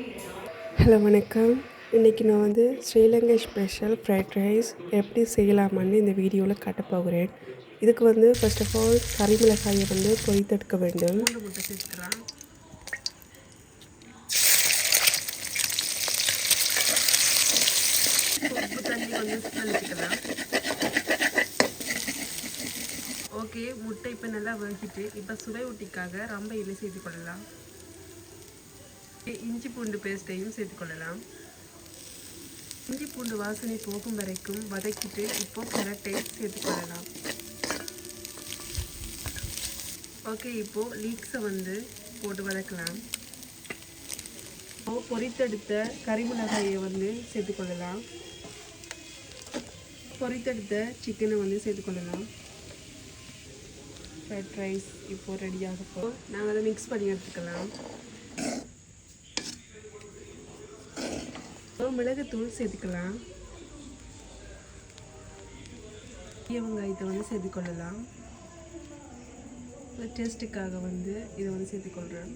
Hello வணக்கம். இன்றைக்கி நான் வந்து ஸ்ரீலங்கா ஸ்பெஷல் ஃப்ரைட் ரைஸ் எப்படி செய்யலாமான்னு இந்த வீடியோவில் காட்ட போகிறேன். இதுக்கு வந்து ஃபர்ஸ்ட் ஆஃப் ஆல் கறி மிளகாயை வந்து பொறித்தெடுக்க வேண்டும். முட்டை ஓகே முட்டை இப்போ நல்லா வதக்கிட்டு இப்போ சுவை ஊட்டிக்காக ரொம்ப எண்ணெய் செய்து கொள்ளலாம். இஞ்சி பூண்டு பேஸ்ட்டையும் சேர்த்துக்கொள்ளலாம். இஞ்சி பூண்டு வாசனை போகும் வரைக்கும் வதக்கிட்டு இப்போ கரட்டை சேர்த்துக்கொள்ளலாம். ஓகே இப்போது லீக்ஸை வந்து போட்டு வதக்கலாம். இப்போ பொரித்தெடுத்த கறிமிளகாயை வந்து சேர்த்துக்கொள்ளலாம். பொரித்தெடுத்த சிக்கனை வந்து சேர்த்துக்கொள்ளலாம். ஃப்ரைட் ரைஸ் இப்போது ரெடியாக போ நாங்கள் அதை மிக்ஸ் பண்ணி எடுத்துக்கலாம். மிளகுத்தூள் சேர்த்துக்கலாம். பெரிய வெங்காயத்தை வந்து சேர்த்துக்கொள்ளலாம். டேஸ்ட்டுக்காக வந்து இதை வந்து சேர்த்துக்கொள்கிறேன்